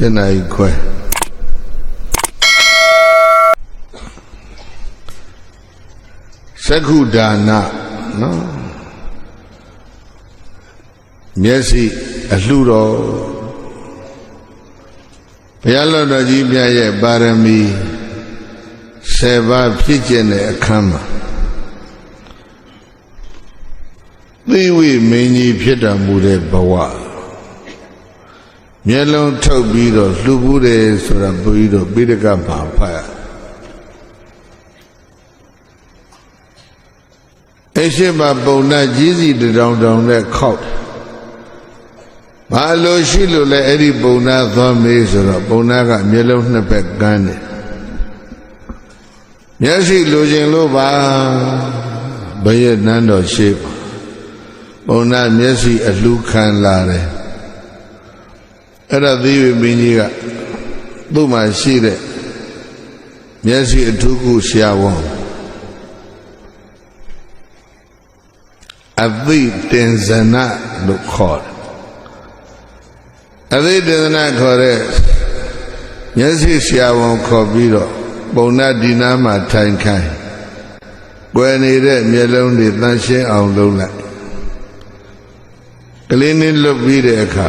7နာရီခွဲသက္ခုဒါနနော်မျက်စိအလှူတော်ဘုရားလောတော်ကြီးမြတ်ရဲ့ပါရမီ7ပါးဖြစ်ကျင်တဲ့အခမ်းမှာသိဝိမင်းကြီးဖြစ်တော်မူတဲ့ဘဝ မျက်လုံးထုတ်ပြီးတော့လှူဘူးတယ်ဆိုတာဘုန်းကြီးတို့ပိဋကမှာဖတ်ရအရှိမပုံနာကြီးစီတတောင်တောင်နဲ့ခောက်ဘာလို့ရှိလို့လဲအဲ့ဒီပုံနာသွားမေးဆိုတော့ပုံနာကမျက်လုံးနှစ်ဘက်ကန်းတယ်မျက်စိလိုချင်လို့ပါဘယက်နန်းတော်ရှိပါပုံနာမျက်စိအလှခံလာတယ် အဲ့ဒါသီဝိမင်းကြီးကသူ့မှာရှိတဲ့မျက်စိအထုခုဆရာဝန်အသိတင်ဇနလို့ခေါ်တယ်အသိတင်ဇနခေါ်တဲ့မျက်စိဆရာဝန်ခေါ်ပြီးတော့ပုံနာဒီနာမှာထိုင်ခိုင်းကွယ်နေတဲ့မျက်လုံးတွေတန်ရှင်းအောင်လုပ်လိုက်ကလေးနည်းလွတ်ပြီးတဲ့အခါ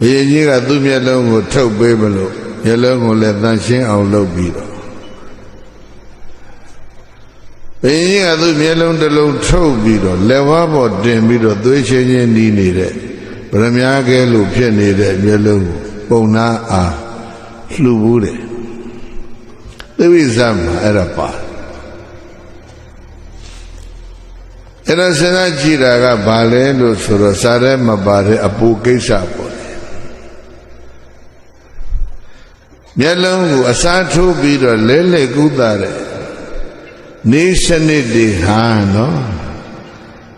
ဘုရင်ကြီးကသူ့မျက်လုံးကိုထုတ်ပေးမလို့မျက်လုံးကိုလည်းတန်ရှင်းအောင်လုပ်ပြီးတော့ဘုရင်ကြီးကသူ့မျက်လုံးတစ်လုံးထုတ်ပြီးတော့လက်ဝါးပေါ်တင်ပြီးတော့သွေးချင်းချင်းနီးနေတဲ့ဗရမ ्या ကဲလို့ဖြစ်နေတဲ့မျက်လုံးကိုပုံနာအားလှူဘူးတယ်သဝိဇ္ဇမှာအဲ့ဒါပါတယ်အဲ့ဒါစဉ်းစားကြည့်တာကဘာလဲလို့ဆိုတော့စာရဲမပါတဲ့အပူကိစ္စပေါ့လေ မျက်လုံးကိုအစားထိုးပြီးတော့လဲလဲကူးတာတဲ့နေစနစ်တွေဟာနော်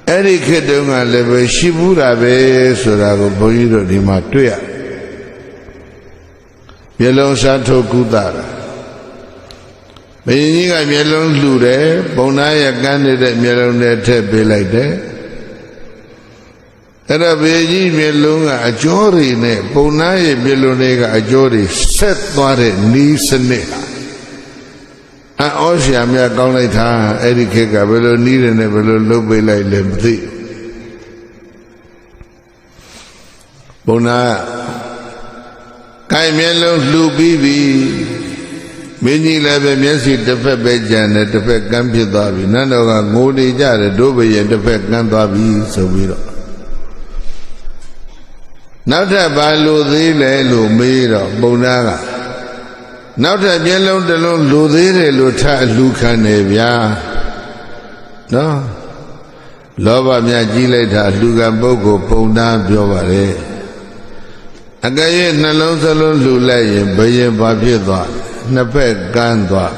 အဲ့ဒီခေတ်တုန်းကလည်းပဲရှိဘူးတာပဲဆိုတာကိုဘုန်းကြီးတို့ဒီမှာတွေ့ရမျက်လုံးစားထိုးကူးတာဘုရင်ကြီးကမျက်လုံးလှူတယ်ပုံနာရကန်းနေတဲ့မျက်လုံးနဲ့ထည့်ပေးလိုက်တယ် အဲ့တော့ဘုရင်ကြီးမျက်လုံးကအကျော်တွေနဲ့ပုံနာရဲ့မျက်လုံးတွေကအကျော်တွေဆက်သွားတဲ့နီးစနစ်ဟာအော်ဆရာမြတ်ကောင်းလိုက်တာအဲ့ဒီခေတ်ကဘယ်လိုနီးတယ်နဲ့ဘယ်လိုလုပ်ပေးလိုက်လဲမသိပုံနာကိုင်မျက်လုံးလှူပြီးပြီမင်းကြီးလည်းပဲမျက်စိတစ်ဖက်ပဲကြံတယ်တစ်ဖက်ကန်းဖြစ်သွားပြီနတ်တော်ကငိုနေကြတယ်တို့ဘရဲ့တစ်ဖက်ကန်းသွားပြီဆိုပြီးတော့ နောက်ထပ်ဘာလို့သေးလဲလို့မေးတော့ပုံနာကနောက်ထပ်မျက်လုံးတစ်လုံးလူသေးတယ်လို့ထအလူခံနေဗျာနော်လောဘမြကြီးလိုက်တာလူကပုဂ္ဂိုလ်ပုံနာပြောပါလေအကယ်၍နှလုံးစလုံးလှူလိုက်ရင်ဘယင်ဘာဖြစ်သွားလဲနှစ်ဖက်ကန်းသွား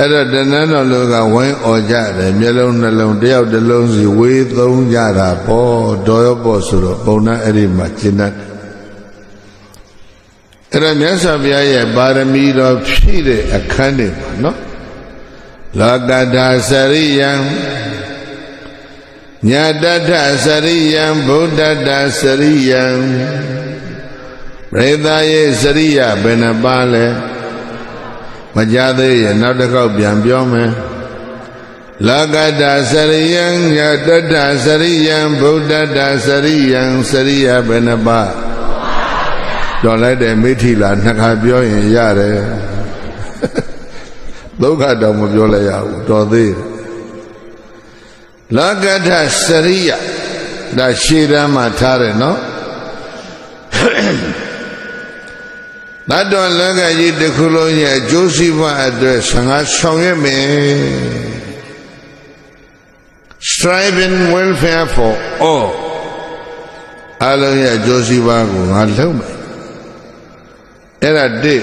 အဲ့တော့တဏ္ဍတော်လူကဝိုင်းអော်ကြတယ်မျက်လုံးနှလုံးတယောက်တစ်လုံးစီဝေးသုံးကြတာပေါ့တော်ရောပေါ့ဆိုတော့ပုံနာအဲ့ဒီမှာရှင်းတတ်အဲ့တော့မြတ်စွာဘုရားရဲ့ပါရမီတော်ဖြည့်တဲ့အခန်းတွေမှာနော်လောကတာစရိယံညာတတ္ထစရိယံဗုဒ္ဓတ္တစရိယံပရိသရဲ့စရိယဘယ်နှပါလဲ မကြသေးရဲ့နောက်တစ်ခေါက်ပြန်ပြောမယ်လောကတစရိယံညတတ္တစရိယံဗုဒ္ဓတ္တစရိယံစရိယဘယ်နှပါတော်လိုက်တယ်မိထီလာနှစ်ခါပြောရင်ရတယ်ဒုက္ခတော့မပြောလိုက်ရဘူးတော်သေးတယ်လောကတစရိယဒါရှေ့တန်းမှာထားတယ်နော် တတ္တဝလောကကြီးတစ်ခုလုံးရဲ့အကျိုးစီးပွားအတွက်ဆံဃာဆောင်ရွက်မယ် striving welfare for all အလုံးရဲ့အကျိုးစီးပွားကိုငါလုပ်မယ်အဲ့ဒါတစ်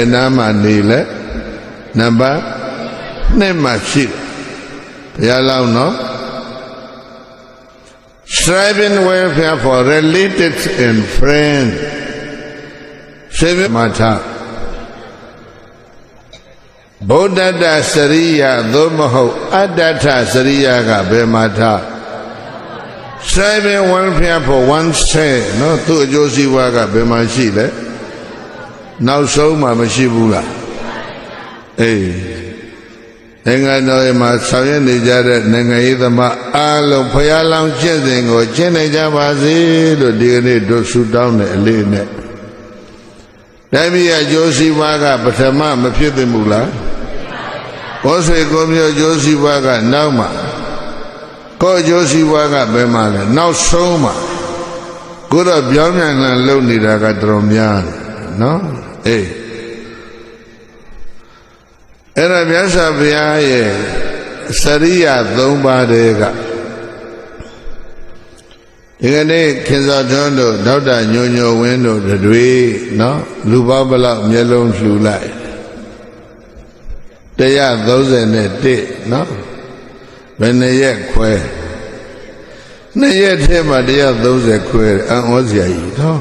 အနာမနေလဲနံပါတ်2မှာရှိတယ်ဘုရားလောင်းနော် striving welfare for relatives and friends စေဝမထဗုဒ္ဓတ္တစရိယသို့မဟုတ်အတ္တထစရိယကဘယ်မှာထ seven welfare for one cent နော်သူ့အကျိုးစီးပွားကဘယ်မှာရှိလဲနောက်ဆုံးမှမရှိဘူးလားအေးနိုင်ငံတော်မှာဆောင်ရွက်နေကြတဲ့နိုင်ငံရေးသမားအားလုံးဖျားလောင်ကျင့်စဉ်ကိုကျင့်နိုင်ကြပါစေလို့ဒီကနေ့တို့ဆုတောင်းတဲ့အလေးနဲ့ တိုင်းပြည်အကျိုးစီးပွားကပထမမဖြစ်သင့်ဘူးလားဘောဆွေကိုမျိုးအကျိုးစီးပွားကနောက်မှကိုယ်အကျိုးစီးပွားကဘယ်မှာလဲနောက်ဆုံးမှကိုယ်တော့ပြောင်းပြန်လှန်လုပ်နေတာကတော်တော်များတယ်နော်အေးအဲ့ဒါမြတ်စွာဘုရားရဲ့စရိယ၃ပါးတည်းက ဒီကနေ့ခင်စောထွန်းတို့ဒေါက်တာညိုညိုဝင်းတို့တွေနော်လူပေါင်းဘလောက်မျက်လုံးလှူလိုက်131နော်ဘယ်နှစ်ရက်ခွဲနှစ်ရက်ထဲမှာ130ခွဲအံ့ဩစရာကြီးနော်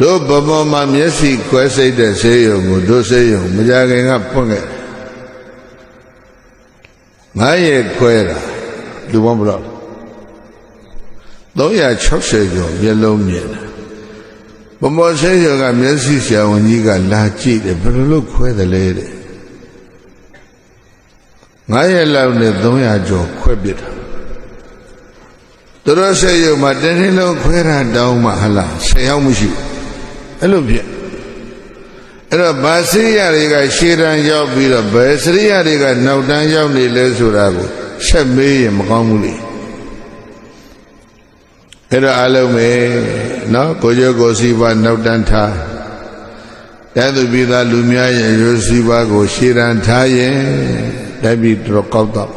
တို့ဘဘမှာမျက်စိခွဲစိတ်တဲ့ဆေးရုံကိုတို့ဆေးရုံမကြခင်ကဖွင့်ခဲ့ငါးရက်ခွဲတာလူပေါင်းဘယ်လောက် 360ကျော်မျက်လုံးမြင်တယ်ဘမောဆေးရုံကမျက်စိဆရာဝန်ကြီးကလာကြည့်တယ်ဘယ်လိုလုပ်ခွဲတယ်လဲတဲ့ငါးရက်လောက်နဲ့300ကျော်ခွဲပစ်တာသူတို့ဆေးရုံမှာတနေ့လုံးခွဲတာတောင်းမှဟလား10ယောက်မရှိဘူးအဲ့လိုဖြစ်အဲ့တော့ဗာစရိယတွေကရှေ့တန်းရောက်ပြီးတော့ဘယ်စရိယတွေကနောက်တန်းရောက်နေလဲဆိုတာကိုဆက်မေးရင်မကောင်းဘူးလေ အဲ့တော့အလုံးမေနော်ကိုကျော်ကိုစီပါနောက်တန်းထားတန်သူပြည်သားလူများရဲ့ရိုးစီပါကို ရှေ့တန်းထားရင်တိုက်ပြီးတော့ကောက်တော့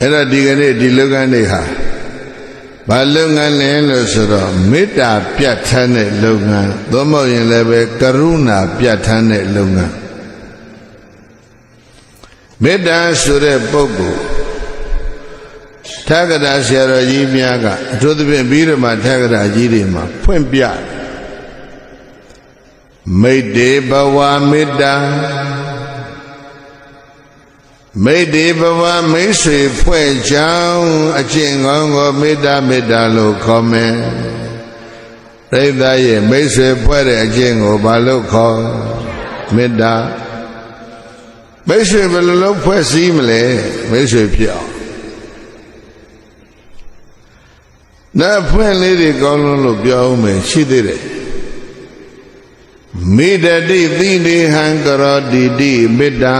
အဲ့တော့ဒီကနေ့ဒီလောကနေ့ဟာဘာလုပ်ငန်းလဲလို့ဆိုတော့မေတ္တာပြတ်ထမ်းတဲ့လုပ်ငန်းသို့မဟုတ်ရင်လည်းပဲကရုဏာပြတ်ထမ်းတဲ့လုပ်ငန်း မေတ္တာဆိုတဲ့ပုဂ္ဂိုလ်ထာဂတာဆရာတော်ကြီးများကအထူးသဖြင့်ပြီးတော့မှထာဂတာကြီးတွေမှာဖွင့်ပြမိတ်တေဘဝမေတ္တာမိတ်ဒီဘဝမိတ်ဆွေဖွဲ့ကြောင်းအကျင့်ကောင်းကိုမေတ္တာမေတ္တာလို့ခေါ်မယ်။ရိသရဲ့မိတ်ဆွေဖွဲ့တဲ့အကျင့်ကိုဘာလို့ခေါ်မေတ္တာ မိတ်ဆွေဘယ်လိုလုပ်ဖွဲ့စည်းမလဲမိတ်ဆွေဖြစ်အောင်။နာဖွဲ့လေးတွေကောင်းလုံးလို့ပြောအောင်မယ်ရှိသေးတယ်။မေတ္တိသီနေဟံကရောတိတိမေတ္တာ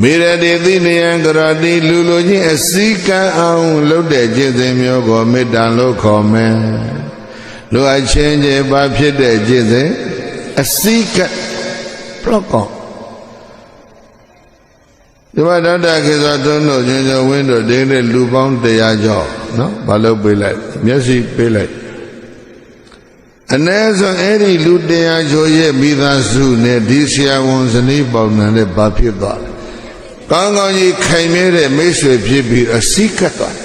မေရတေသိနေယံကရတိလူလူချင်းအစည်းကမ်းအောင်လုပ်တဲ့ကျင့်စဉ်မျိုးကိုမေတ္တာလို့ခေါ်မယ်လူအချင်းချင်းဘာဖြစ်တဲ့ကျင့်စဉ်အစည်းကပလော့ကော ဒီမှာဒေါက်တာခေသောတွန်းတို့ညွညဝင်းတို့ဒီနေ့လူပေါင်း100ကျော်နော်ဘာလို့ပေးလိုက်မျက်စိပေးလိုက်အ ਨੇ ဆုံးအဲ့ဒီလူ100ကျော်ရဲ့မိသားစုနဲ့ဒီဆရာဝန်ဇနီးပေါင်းနဲ့ဘာဖြစ်သွားလဲကောင်းကောင်းကြီးခိုင်မြဲတဲ့မိတ်ဆွေဖြစ်ပြီးအစည်းကပ်သွား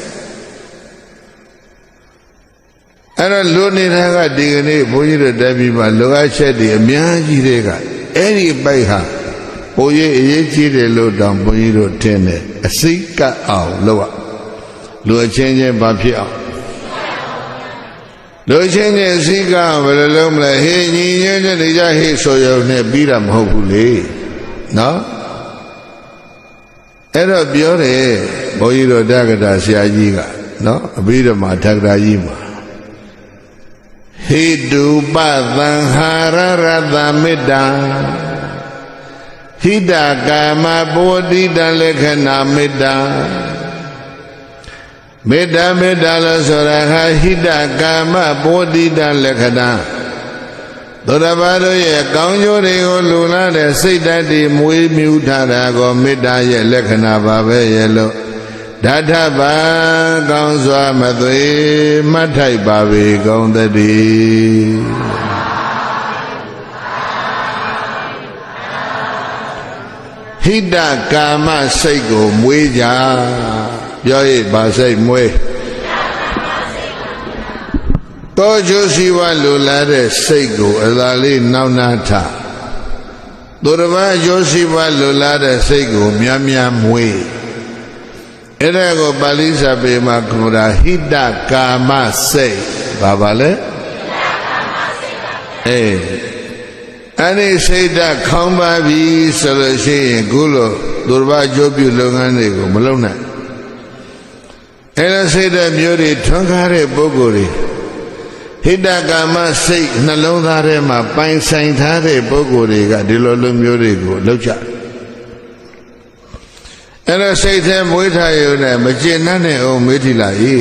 အဲ့တော့လူနေတာကဒီကနေ့ဘုန်းကြီးတို့တက်ပြီးမှလောအပ်ချက်တွေအများကြီးတွေကအဲ့ဒီပိုက်ဟာ ဘုန်းကြီးအရေးကြီးတယ်လို့တောင်ဘုန်းကြီးတို့ထင်တယ်အစည်းကပ်အောင်လုပ်ရလူအချင်းချင်းဘာဖြစ်အောင်လူချင်းချင်းအစည်းကပ်ဘယ်လိုလုပ်မလဲဟေးညီညွတ်တဲ့ကြဟေးဆိုရုံနဲ့ပြီးတာမဟုတ်ဘူးလေနော်အဲ့တော့ပြောတယ်ဘုန်းကြီးတို့တက္ကတာဆရာကြီးကနော်အဘိဓမ္မာတက္ကတာကြီးမှာဟိတုပသံဟာရရတမေတ္တာ ဟိတကာမဘောဓိတလက္ခဏာမေတ္တာမေတ္တာမေတ္တာလို့ဆိုတာဟာဟိတကာမဘောဓိတလက္ခဏာသောတပန်တို့ရဲ့ကောင်းကျိုးတွေကိုလူလာတဲ့စိတ်ဓာတ်တွေမွေးမြူထားတာကိုမေတ္တာရဲ့လက္ခဏာပါပဲရဲ့လို့ဓာထပါကောင်းစွာမသွေမှတ်ထိုက်ပါပေကောင်းသတည်း ဟိတကာမစိတ်ကိုမွေးကြပြောရပါစိတ်မွေးတောကျိုးစီဝါလိုလားတဲ့စိတ်ကိုအသာလေးနောက်နာထသူတစ်ပါးအကျိုးစီးပွားလိုလားတဲ့စိတ်ကိုများများမွေးအဲ့ဒါကိုပါဠိစာပေမှာခေါ်တာဟိတကာမစိတ်ဘာပါလဲအေး အဲ့ဒီစိတ်ဓာတ်ခေါင်းပါပြီဆိုလို့ရှိရင်ခုလိုသူတစ်ပါးအကျိုးပြုလုပ်ငန်းတွေကိုမလုပ်နိုင်အဲ့ဒါစိတ်ဓာတ်မျိုးတွေထွန်းကားတဲ့ပုဂ္ဂိုလ်တွေဟိတကာမစိတ်နှလုံးသားထဲမှာပိုင်ဆိုင်ထားတဲ့ပုဂ္ဂိုလ်တွေကဒီလိုလိုမျိုးတွေကိုလောက်ကြအဲ့တော့စိတ်ထဲမွေးထားရုံနဲ့မကျေနပ်တဲ့အောင်မေးထီလာ၏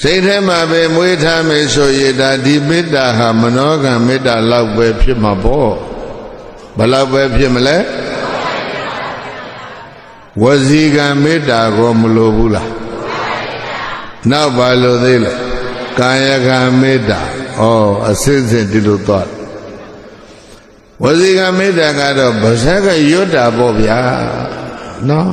စိတ်ထဲမှာပဲမွေးထားမယ်ဆိုရင်ဒါဒီမေတ္တာဟာမနောကမေတ္တာလောက်ပဲဖြစ်မှာပေါ့ဘယ်လောက်ပဲဖြစ်မလဲဝစီကံမေတ္တာကိုမလိုဘူးလားနောက်ပါလို့သေးလဲကာယကံမေတ္တာဩအစစ်စစ်ဒီလိုသွားဝစီကံမေတ္တာကတော့ဗဇက်ကရွတ်တာပေါ့ဗျာနော်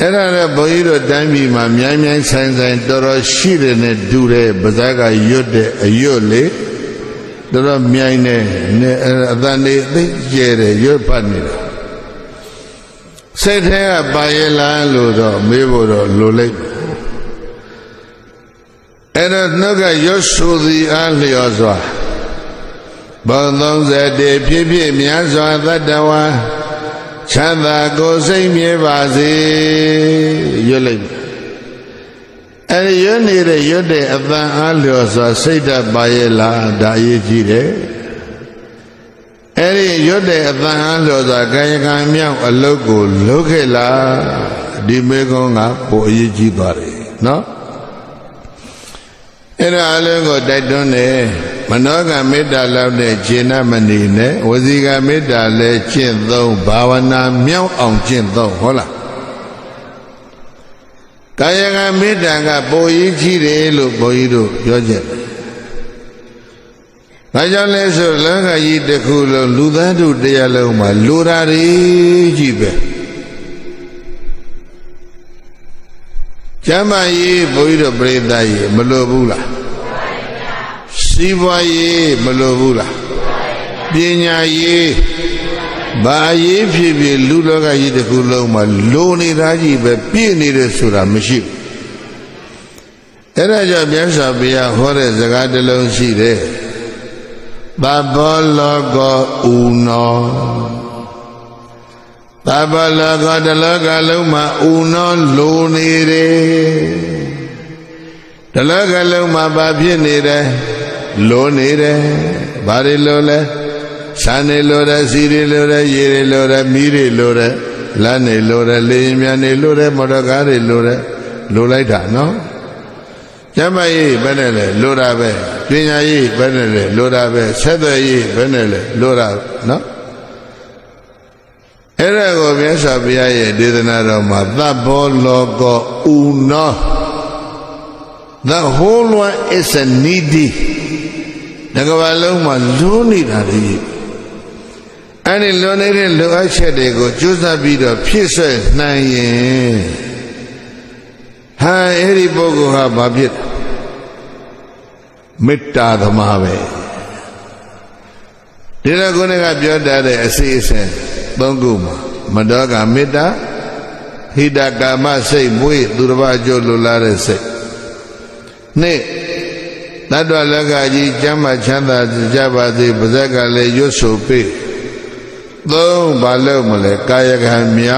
အဲ့ဒါလည်းဘုန်းကြီးတို့တိုင်းပြည်မှာမြိုင်းမြိုင်းဆိုင်ဆိုင်တော်တော်ရှိတယ်နဲ့ဒူတယ်ဗဇက်ကရွတ်တဲ့အရွတ်လေတော်တော်မြိုင်းတယ်နဲ့အတန်လေးသိကျဲတယ်ရွတ်ဖတ်နေတာစိတ်ထဲကပါရလားလို့တော့မေးဖို့တော့လိုလိုက်အဲ့တော့နှုတ်ကရွတ်ဆိုသည်အားလျော်စွာဘုံ30တည်းဖြစ်ဖြစ်များစွာတတ္တဝါ ချမ်းသာကိုယ်စိတ်မြဲပါစေရွတ်လိုက်အဲ့ဒီရွတ်နေတဲ့ရွတ်တဲ့အပန်းအားလျော်စွာစိတ်ဓာတ်ပါရဲ့လားဒါအရေးကြီးတယ်အဲ့ဒီရွတ်တဲ့အပန်းအားလျော်စွာကာယကံမြောက်အလုတ်ကိုလုပ်ခဲ့လားဒီမေကုန်းကပိုအရေးကြီးသွားတယ်နော် အဲ့ဒါအလုံးကိုတိုက်တွန်းတယ်မနောကမေတ္တာလောက်နဲ့ခြေနမနေနဲ့ဝစီကမေတ္တာလည်းကျင့်သုံးဘာဝနာမြောက်အောင်ကျင့်သုံးဟုတ်လားကာယကမေတ္တာကပိုရေးကြီးတယ်လို့ဘုန်းကြီးတို့ပြောကြတယ်။ဒါကြောင့်လဲဆိုလောကကြီးတစ်ခုလုံးလူသားတို့တရားလုံးမှာလူဓာရီကြီးပဲ။ ကျမ်းမာရေးဘုန်းကြီးတို့ပြိဿကြီးမလိုဘူးလားစီးပွားရေးမလိုဘူးလားပညာရေးဘာရေးဖြစ်ဖြစ်လူလောကကြီးတစ်ခုလုံးမှာလိုနေတာကြီးပဲပြည့်နေတယ်ဆိုတာမရှိဘူးအဲ့ဒါကြောင့်မြတ်စွာဘုရားဟောတဲ့စကားတစ်လုံးရှိတယ်သဘောလောကောဥနော သဗ္ဗလောကတလောကလုံးမှာဥနောလိုနေတယ်တလောကလုံးမှာဘာဖြစ်နေတယ်လိုနေတယ်ဘာတွေလိုလဲဆန်နေလိုတယ်စီတွေလိုတယ်ရေတွေလိုတယ်မီးတွေလိုတယ်လမ်းတွေလိုတယ်လေရင်မြန်တွေလိုတယ်မော်တော်ကားတွေလိုတယ်လိုလိုက်တာနော်ကျမ်းမာရေးဘယ်နဲ့လဲလိုတာပဲပညာရေးဘယ်နဲ့လဲလိုတာပဲဆက်သွယ်ရေးဘယ်နဲ့လဲလိုတာနော် အဲ့ဒါကိုမြတ်စွာဘုရားရဲ့ဒေသနာတော်မှာသဗ္ဗောလောကောဥနော The whole one is a needy တကဘာလုံးမှာလွန်းနေတာလေအဲ့ဒီလွန်နေတဲ့လိုအပ်ချက်တွေကိုကြိုးစားပြီးတော့ဖြည့်ဆွဲနိုင်ရင်ဟာအဲ့ဒီပုဂ္ဂိုလ်ဟာဘာဖြစ်မေတ္တာသမားပဲဒီလိုကုန်းကပြောတတ်တဲ့အစီအစဉ် သုံးခုမှာမတော်ကမေတ္တာဟိတကာမစိတ်မွေးသူတစ်ပါးကြိုးလိုလားတဲ့စိတ်နှစ်တတ္တဝလောကကြီးကျမ်းမာချမ်းသာကြပါစေပါဇက်ကလည်းရွတ်ဆိုပေးသုံးဘာလို့မလဲကာယကံမြောက်